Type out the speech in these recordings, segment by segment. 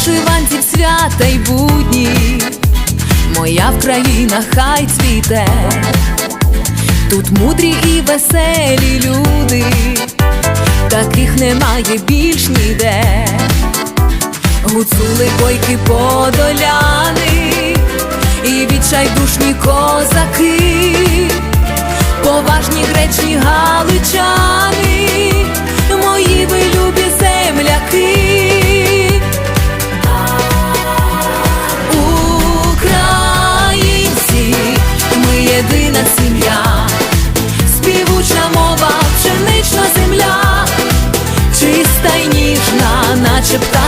У вишиванці в свята й будні, моя Вкраїна хай цвіте, тут мудрі і веселі люди, таких немає більш ніде. Гуцули бойки подоляни і відчайдушні козаки, поважні гречні галичани,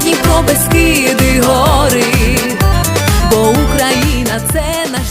Дніпро, Бескиди, гори, бо Україна це наш.